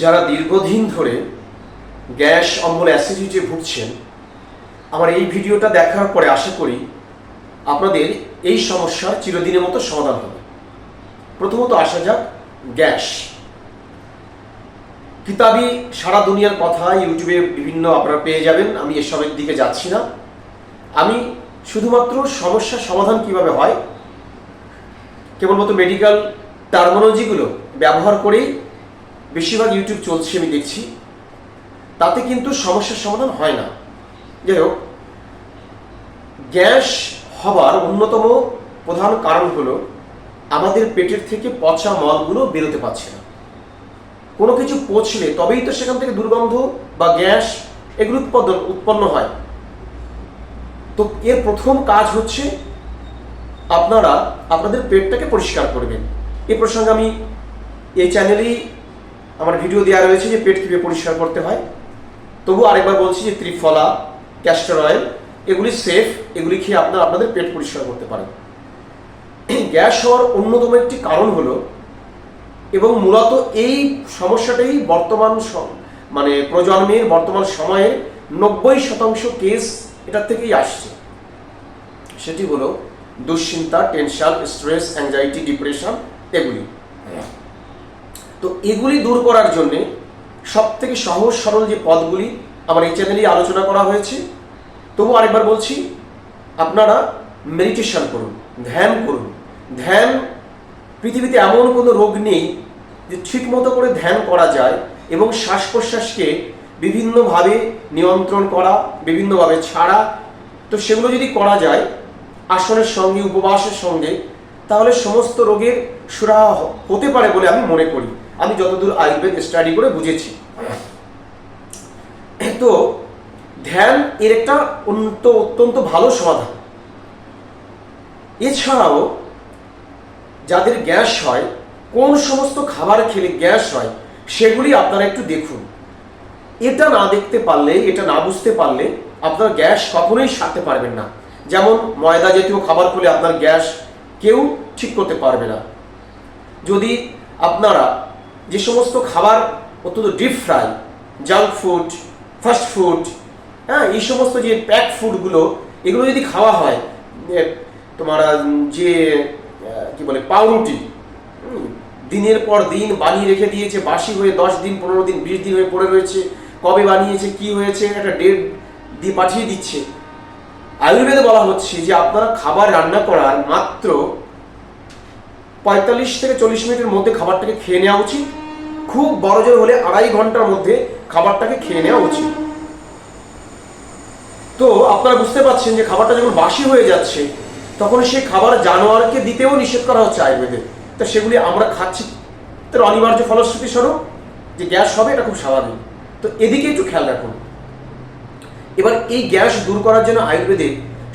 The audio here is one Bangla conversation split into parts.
যারা দীর্ঘদিন ধরে গ্যাস অম্বল অ্যাসিডিটি ভুগছেন, আমার এই ভিডিওটা দেখার পরে আশা করি আপনাদের এই সমস্যার চিরদিনের মতো সমাধান হবে। প্রথমত আসা যাক গ্যাস। কিতাবি সারা দুনিয়ার কথা ইউটিউবে বিভিন্ন আপনারা পেয়ে যাবেন, আমি এসবের দিকে যাচ্ছি না। আমি শুধুমাত্র সমস্যার সমাধান কীভাবে হয়, কেবলমাত্র মেডিকেল টার্মোলজিগুলো ব্যবহার করেই বেশিরভাগ ইউটিউব চলছে, আমি দেখছি। তাতে কিন্তু সমস্যার সমাধান হয় না। যাই হোক, গ্যাস হবার অন্যতম প্রধান কারণ হলো আমাদের পেটের থেকে পচা মলগুলো বেরোতে পারছে না। কোনো কিছু পচলে তবেই তো সেখান থেকে দুর্গন্ধ বা গ্যাস এগুলো উৎপাদন, উৎপন্ন হয়। তো এর প্রথম কাজ হচ্ছে আপনারা আপনাদের পেটটাকে পরিষ্কার করবেন। এ প্রসঙ্গে আমি এই চ্যানেলেই আমার ভিডিও দেওয়া রয়েছে যে পেট কীভাবে পরিষ্কার করতে হয়। তবু আরেকবার বলছি যে ত্রিফলা ক্যাস্টর অয়েল এগুলি সেফ এগুলি খেয়ে আপনারা আপনাদের পেট পরিষ্কার করতে পারেন। গ্যাস হওয়ার অন্যতম একটি কারণ হলো, এবং মূলত এই সমস্যাটাই বর্তমান মানে প্রজন্মের বর্তমান সময়ে নব্বই শতাংশ কেস এটার থেকেই আসছে। সেটি হলো দুশ্চিন্তা টেনশন স্ট্রেস অ্যাংজাইটি ডিপ্রেশন এগুলি। তো এগুলি দূর করার জন্যে সব থেকে সহজ সরল যে পদগুলি আমার এই চ্যানেলেই আলোচনা করা হয়েছে, তবু আরেকবার বলছি, আপনারা মেডিটেশন করুন, ধ্যান করুন। ধ্যান, পৃথিবীতে এমন কোনো রোগ নেই যে ঠিক মতো করে ধ্যান করা যায় এবং শ্বাস প্রশ্বাসকে বিভিন্নভাবে নিয়ন্ত্রণ করা, বিভিন্নভাবে ছাড়া। তো সেগুলো যদি করা যায়, আসনের সঙ্গে, উপবাসের সঙ্গে, তাহলে সমস্ত রোগের সুরাহা হতে পারে বলে আমি মনে করি। আমি যতদূর আয়ুর্বেদ স্টাডি করে বুঝেছি। তো ধ্যান এর একটা অন্ত, অত্যন্ত ভালো সমাধান। এছাড়াও যাদের গ্যাস হয়, কোন সমস্ত খাবার খেলে গ্যাস হয়, সেগুলি আপনারা একটু দেখুন। এটা না দেখতে পারলে, এটা না বুঝতে পারলে আপনার গ্যাস কখনোই সারতে পারবেন না। যেমন ময়দা জাতীয় খাবার খেলে আপনার গ্যাস কেউ ঠিক করতে পারবে না। যদি আপনারা যে সমস্ত খাবার অত্যন্ত deep fry junk food fast food হ্যাঁ এই সমস্ত যে প্যাক ফুডগুলো এগুলো যদি খাওয়া হয় তোমার যে কি বলে, পাউরুটি দিনের পর দিন বানিয়ে রেখে দিয়েছে, বাসি হয়ে দশ দিন, পনেরো দিন, বিশ দিন হয়ে পড়ে রয়েছে, কবে বানিয়েছে, কি হয়েছে, একটা ডেট দিয়ে পাঠিয়ে দিচ্ছে। আয়ুর্বেদে বলা হচ্ছে যে আপনারা খাবার রান্না করার মাত্র পঁয়তাল্লিশ থেকে চল্লিশ মিনিটের মধ্যে খাবারটাকে খেয়ে নেওয়া উচিত। খুব বড় জোর হলে আড়াই ঘণ্টার মধ্যে খাবারটাকে খেয়ে নেওয়া উচিত। তো আপনারা বুঝতে পারছেন যে খাবারটা যখন বাসি হয়ে যাচ্ছে, তখন সেই খাবার জানোয়ারকে দিতেও নিষেধ করা হচ্ছে আয়ুর্বেদে। তো সেগুলি আমরা খাচ্ছি। তার অনিবার্য ফলশ্রুতি স্বরূপ যে গ্যাস হবে, এটা খুব স্বাভাবিক। তো এদিকে একটু খেয়াল রাখুন। এবার এই গ্যাস দূর করার জন্য আয়ুর্বেদে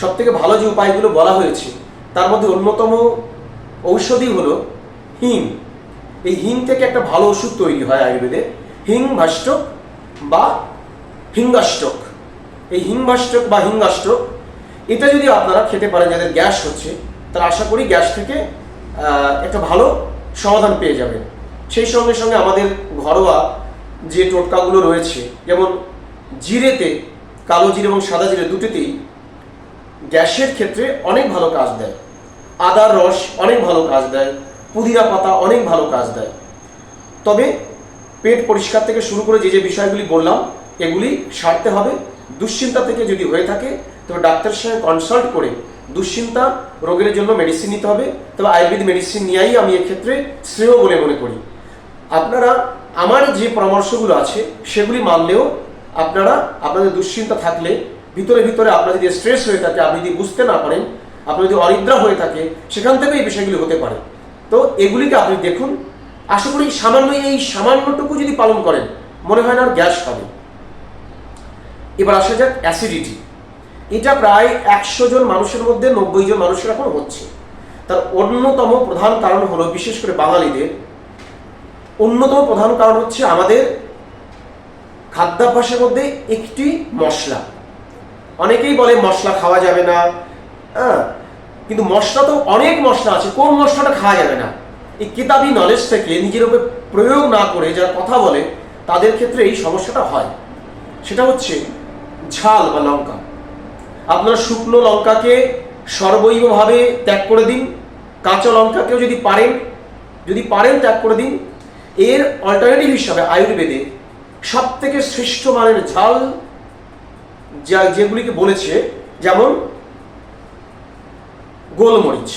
সব থেকে ভালো যে উপায়গুলো বলা হয়েছে, তার মধ্যে অন্যতম ঔষধি হলো হিং এই হিং থেকে একটা ভালো ওষুধ তৈরি হয় আয়ুর্বেদে। হিং ভাষ্টক বা হিঙ্গাষ্টক। এই হিংভাষ্টক বা হিঙ্গাষ্টক, এটা যদি আপনারা খেতে পারেন, যাদের গ্যাস হচ্ছে, তারা আশা করি গ্যাস থেকে একটা ভালো সমাধান পেয়ে যাবেন। সেই সঙ্গে সঙ্গে আমাদের ঘরোয়া যে টোটকাগুলো রয়েছে, যেমন জিরেতে, কালো জিরে এবং সাদা জিরে দুটোতেই গ্যাসের ক্ষেত্রে অনেক ভালো কাজ দেয়। আদার রস অনেক ভালো কাজ দেয়। পুদিনা পাতা অনেক ভালো কাজ দেয়। তবে পেট পরিষ্কার থেকে শুরু করে যে যে বিষয়গুলি বললাম, এগুলি সারতে হবে। দুশ্চিন্তা থেকে যদি হয়ে থাকে, তবে ডাক্তারের সঙ্গে কনসাল্ট করে দুশ্চিন্তা রোগের জন্য মেডিসিন নিতে হবে। তবে আয়ুর্বেদ মেডিসিন নিয়েই আমি এক্ষেত্রে শ্রেয় বলে মনে করি। আপনারা, আমার যে পরামর্শগুলো আছে, সেগুলি মানলেও আপনারা, আপনাদের দুশ্চিন্তা থাকলে, ভিতরে ভিতরে আপনার যদি স্ট্রেস হয়ে থাকে, আপনি যদি বুঝতে না পারেন, আপনার যদি অনিদ্রা হয়ে থাকে, সেখান থেকে এই বিষয়গুলি হতে পারে। তো এগুলিকে আপনি দেখুন। আশা করি সামান্য এই সামান্যটুকু যদি পালন করেন, মনে হয় না আর গ্যাস হবে। এবার আসা যাক অ্যাসিডিটি এটা প্রায় একশো জন মানুষের মধ্যে নব্বই জন মানুষের এখন হচ্ছে। তার অন্যতম প্রধান কারণ হলো, বিশেষ করে বাঙালিদের, অন্যতম প্রধান কারণ হচ্ছে আমাদের খাদ্যাভ্যাসের মধ্যে একটি মশলা। অনেকেই বলে মশলা খাওয়া যাবে না। হ্যাঁ কিন্তু মশলা তো অনেক মশলা আছে, কোন মশলাটা খাওয়া যাবে না? এই কিতাবি নলেজ থেকে নিজের উপরে প্রয়োগ না করে যারা কথা বলে, তাদের ক্ষেত্রে এই সমস্যাটা হয়। সেটা হচ্ছে ঝাল বা লঙ্কা। আপনার শুকনো লঙ্কাকে সর্বৈবভাবে ত্যাগ করে দিন। কাঁচা লঙ্কাকেও যদি পারেন যদি পারেন ত্যাগ করে দিন। এর অল্টারনেটিভ হিসাবে আয়ুর্বেদে সব থেকে শ্রেষ্ঠ মানের ঝাল যা যেগুলিকে বলেছে, যেমন গোলমরিচ।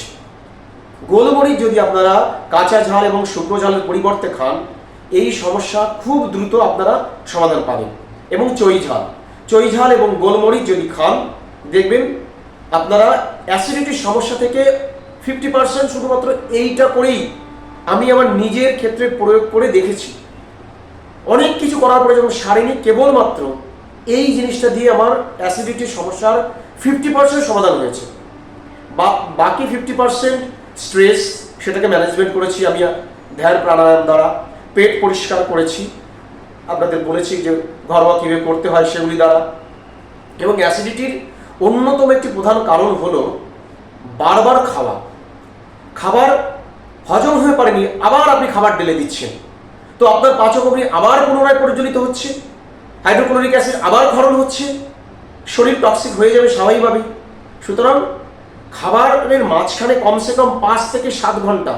গোলমরিচ যদি আপনারা কাঁচা ঝাল এবং শুকনো ঝালের পরিবর্তে খান, এই সমস্যা খুব দ্রুত আপনারা সমাধান পাবেন। এবং চই ঝাল। চই ঝাল এবং গোলমরিচ যদি খান, দেখবেন আপনারা অ্যাসিডিটির সমস্যা থেকে ফিফটি পার্সেন্ট শুধুমাত্র এইটা করেই আমি আমার নিজের ক্ষেত্রে প্রয়োগ করে দেখেছি। অনেক কিছু করার পরে যখন সারেনি, কেবলমাত্র এই জিনিসটা দিয়ে আমার অ্যাসিডিটির সমস্যার ফিফটি পার্সেন্ট সমাধান হয়েছে। বাকি ফিফটি পার্সেন্ট স্ট্রেস সেটাকে ম্যানেজমেন্ট করেছি আমি, ধ্যান প্রাণায়াম দ্বারা, পেট পরিষ্কার করেছি। আপনাদের বলেছি যে ঘরোয়া কীভাবে করতে হয় সেগুলি দ্বারা। এবং অ্যাসিডিটির অন্যতম একটি প্রধান কারণ হলো বারবার খাওয়া। খাবার হজম হয়ে পারেনি, আবার আপনি খাবার ঢেলে দিচ্ছেন। তো আপনার পাচকগ্নি আবার পুনরায় পরিচালিত হচ্ছে হাইড্রোক্লোরিক অ্যাসিড আবার ক্ষরণ হচ্ছে, শরীর টক্সিক হয়ে যাবে স্বাভাবিকভাবে সুতরাং খাবারের মাঝখানে কমসে কম পাঁচ থেকে সাত ঘণ্টা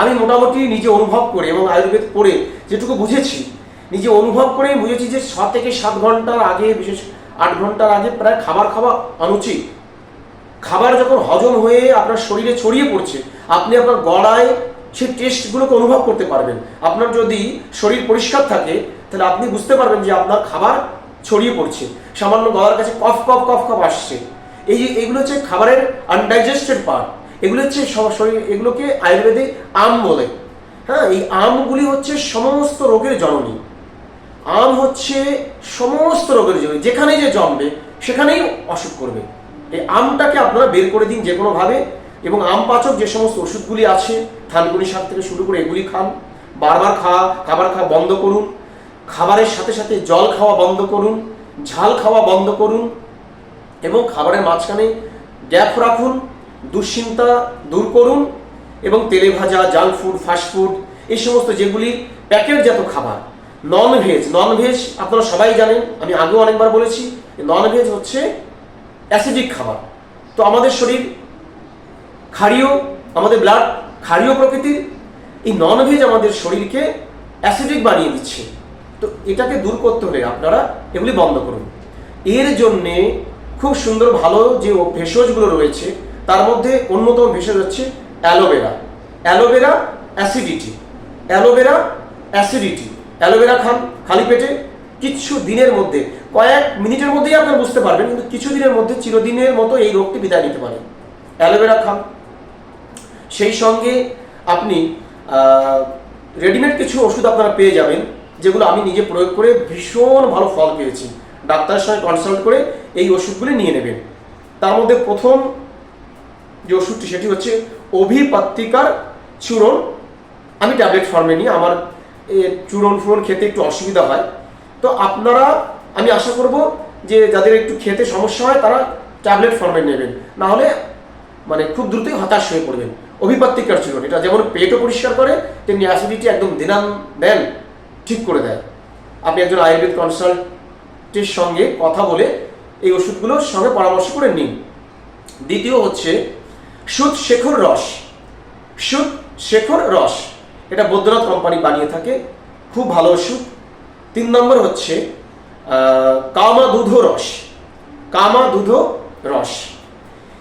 আমি মোটামুটি নিজে অনুভব করে এবং আয়ুর্বেদ পড়ে যেটুকু বুঝেছি, নিজে অনুভব করে বুঝেছি যে ছ থেকে সাত ঘণ্টার আগে, বিশেষ আট ঘণ্টার আগে প্রায় খাবার খাওয়া অনুচিত। খাবার যখন হজম হয়ে আপনার শরীরে ছড়িয়ে পড়ছে, আপনি আপনার গলায় সেই টেস্টগুলোকে অনুভব করতে পারবেন। আপনার যদি শরীর পরিষ্কার থাকে, তাহলে আপনি বুঝতে পারবেন যে আপনার খাবার ছড়িয়ে পড়ছে। সামান্য গলার কাছে কফ কফ কফ কফ আসছে। এই যে এগুলো হচ্ছে খাবারের আনডাইজেস্টেড পার্ট এগুলো হচ্ছে শরীর এগুলোকে আয়ুর্বেদে আম বলে। হ্যাঁ এই আমগুলি হচ্ছে সমস্ত রোগের জননী। আম হচ্ছে সমস্ত রোগের জন্য যেখানেই যে জন্মবে সেখানেই অসুখ করবে। এই আমটাকে আপনারা বের করে দিন যে কোনোভাবে এবং আম পাচক যে সমস্ত ওষুধগুলি আছে থানকুনি শাক থেকে শুরু করে এগুলি খান। বারবার খাওয়া, খাবার খাওয়া বন্ধ করুন। খাবারের সাথে সাথে জল খাওয়া বন্ধ করুন। ঝাল খাওয়া বন্ধ করুন। এবং খাবারের মাঝখানে গ্যাপ রাখুন, দুশ্চিন্তা দূর করুন এবং তেলে ভাজা, জাঙ্ক ফুড, ফাস্ট ফুড, এই সমস্ত যেগুলি প্যাকেটজাত খাবার নন ভেজ নন ভেজ আপনারা সবাই জানেন, আমি আগেও অনেকবার বলেছি নন ভেজ হচ্ছে অ্যাসিডিক খাবার। তো আমাদের শরীর ক্ষারীয়, আমাদের ব্লাড ক্ষারীয় প্রকৃতির, এই নন ভেজ আমাদের শরীরকে অ্যাসিডিক বানিয়ে দিচ্ছে। তো এটাকে দূর করতে হলে আপনারা এগুলি বন্ধ করুন। এর জন্যে খুব সুন্দর ভালো যে ভেষজগুলো রয়েছে, তার মধ্যে অন্যতম ভেষজ হচ্ছে aloe vera. Aloe vera acidity. Aloe vera acidity. Aloe vera খান খালি পেটে কিছু দিনের মধ্যে, কয়েক মিনিটের মধ্যেই আপনারা বুঝতে পারবেন, কিন্তু কিছু দিনের মধ্যে চিরদিনের মতো এই রোগটি বিদায় নিতে পারে। অ্যালোভেরা খান। সেই সঙ্গে আপনি রেডিমেড কিছু ওষুধ আপনারা পেয়ে যাবেন, যেগুলো আমি নিজে প্রয়োগ করে ভীষণ ভালো ফল পেয়েছি। ডাক্তারের সঙ্গে কনসাল্ট করে এই ওষুধগুলি নিয়ে নেবেন। তার মধ্যে প্রথম যে ওষুধটি, সেটি হচ্ছে অভিপাত্তিকার চূরণ আমি ট্যাবলেট ফর্মে নিই, আমার চূরণ ফুরণ খেতে একটু অসুবিধা হয়। তো আপনারা, আমি আশা করব যে যাদের একটু খেতে সমস্যা হয়, তারা ট্যাবলেট ফর্মে নেবেন। না হলে মানে খুব দ্রুতই হতাশ হয়ে পড়বেন। অভিপাত্তিকার চূরণ এটা যেমন পেটও পরিষ্কার করে, তেমনি অ্যাসিডিটি একদম দিনান দেন ঠিক করে দেয়। আপনি একজন আয়ুর্বেদ কনসাল্টের সঙ্গে কথা বলে এই ওষুধগুলোর সঙ্গে পরামর্শ করে নিন। দ্বিতীয় হচ্ছে সুদ শেখর রস। সুদ শেখর রস। এটা বৈদ্যনাথ কোম্পানি বানিয়ে থাকে খুব ভালো ওষুধ। তিন নম্বর হচ্ছে আহ, কামাদুধ রস। কামাদুধ রস।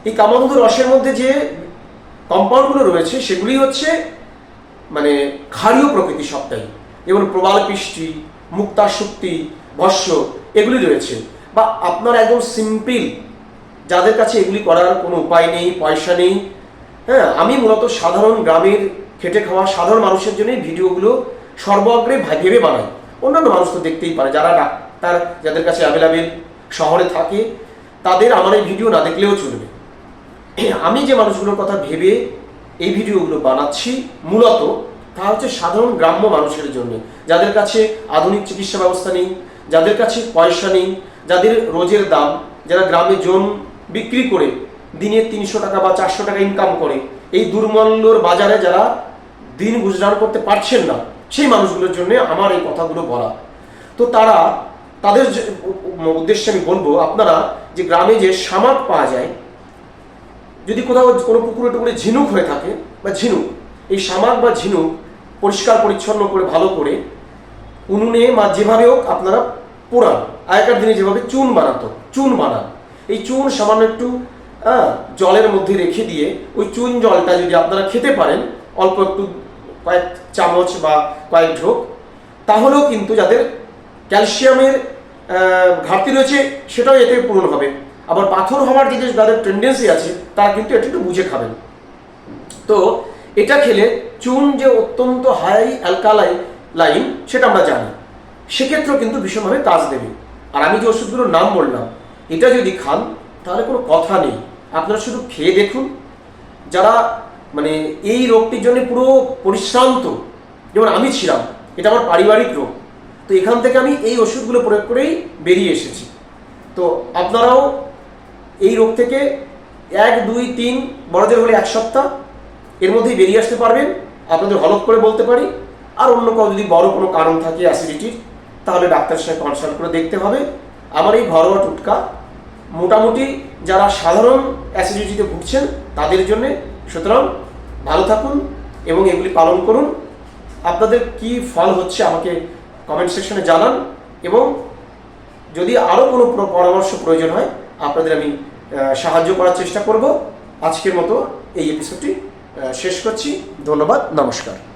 এই কামাদুধ রসের মধ্যে যে কম্পাউন্ডগুলো রয়েছে সেগুলি হচ্ছে মানে ক্ষারীয় প্রকৃতি সবটাই। যেমন প্রবাল পৃষ্টি মুক্তা শক্তি ভস্য এগুলি রয়েছে। বা আপনার একদম সিম্পল যাদের কাছে এগুলি করার কোনো উপায় নেই, পয়সা নেই হ্যাঁ আমি মূলত সাধারণ গ্রামের খেটে খাওয়া সাধারণ মানুষের জন্যই ভিডিওগুলো সর্বগ্রে ভেবে বানাই। অন্যান্য মানুষ তো দেখতেই পারে, যারা ডাক্তার, যাদের কাছে অ্যাভেলেবেল শহরে থাকে, তাদের আমার এই ভিডিও না দেখলেও চলবে। আমি যে মানুষগুলোর কথা ভেবে এই ভিডিওগুলো বানাচ্ছি মূলত, তা হচ্ছে সাধারণ গ্রাম্য মানুষের জন্য। যাদের কাছে আধুনিক চিকিৎসা ব্যবস্থা নেই, যাদের কাছে পয়সা নেই যাদের রোজের দাম, যারা গ্রামে জমি বিক্রি করে, দিনে তিনশো টাকা বা চারশো টাকা ইনকাম করে, এই দুর্মূল্যর বাজারে যারা দিন গুজরান করতে পারছেন না, সেই মানুষগুলোর জন্য আমার এই কথাগুলো বলা। তো তারা, তাদের উদ্দেশ্যে আমি বলব, আপনারা যে গ্রামে যে শামাক পাওয়া যায়, যদি কোথাও কোনো পুকুরে টুকুরে ঝিনুক হয়ে থাকে বা ঝিনুক, এই শামাক বা ঝিনুক পরিষ্কার, পরিচ্ছন্ন করে, ভালো করে উনুনে বা যেভাবে হোক আপনারা পোড়ান। আগেকার দিনে যেভাবে চুন বানাতো, চুন বানান। এই চুন সামান্য একটু জলের মধ্যে রেখে দিয়ে ওই চুন জলটা যদি আপনারা খেতে পারেন, অল্প একটু, কয়েক চামচ বা কয়েক ঢোক, তাহলেও কিন্তু যাদের ক্যালসিয়ামের ঘাটতি রয়েছে, সেটাও এতে পূরণ হবে। আবার পাথর হওয়ার যে যাদের টেন্ডেন্সি আছে, তারা কিন্তু এটা একটু বুঝে খাবেন। তো এটা খেলে চুন যে অত্যন্ত হাই অ্যালকালাই লাইন সেটা আমরা জানি। সেক্ষেত্রেও কিন্তু ভীষণভাবে কাজ দেবে। আর আমি যে ওষুধগুলোর নাম বললাম, এটা যদি খান, তাহলে কোনো কথা নেই। আপনারা শুধু খেয়ে দেখুন। যারা মানে এই রোগটির জন্য পুরো পরিশ্রান্ত, যেমন আমি ছিলাম, এটা আমার পারিবারিক রোগ, তো এখান থেকে আমি এই ওষুধগুলো প্রয়োগ করেই বেরিয়ে এসেছি। তো আপনারাও এই রোগ থেকে এক, দুই, তিন, বড়দের হলে এক সপ্তাহ, এর মধ্যেই বেরিয়ে আসতে পারবেন। আপনাদের হলফ করে বলতে পারি। আর অন্য কাউ যদি বড় কোনো কারণ থাকে অ্যাসিডিটির তাহলে ডাক্তারের সঙ্গে কনসাল্ট করে দেখতে হবে। আমার এই ঘরোয়া টুটকা, মোটামুটি যারা সাধারণ অ্যাসিডিটিতে ভুগছেন, তাদের জন্যে সুতরাং ভালো থাকুন এবং এগুলি পালন করুন। আপনাদের কি ফল হচ্ছে আমাকে কমেন্ট সেকশনে জানান এবং যদি আরও কোনো পরামর্শ প্রয়োজন হয়, আপনাদের আমি সাহায্য করার চেষ্টা করব। আজকের মতো এই এপিসোডটি শেষ করছি। ধন্যবাদ, নমস্কার।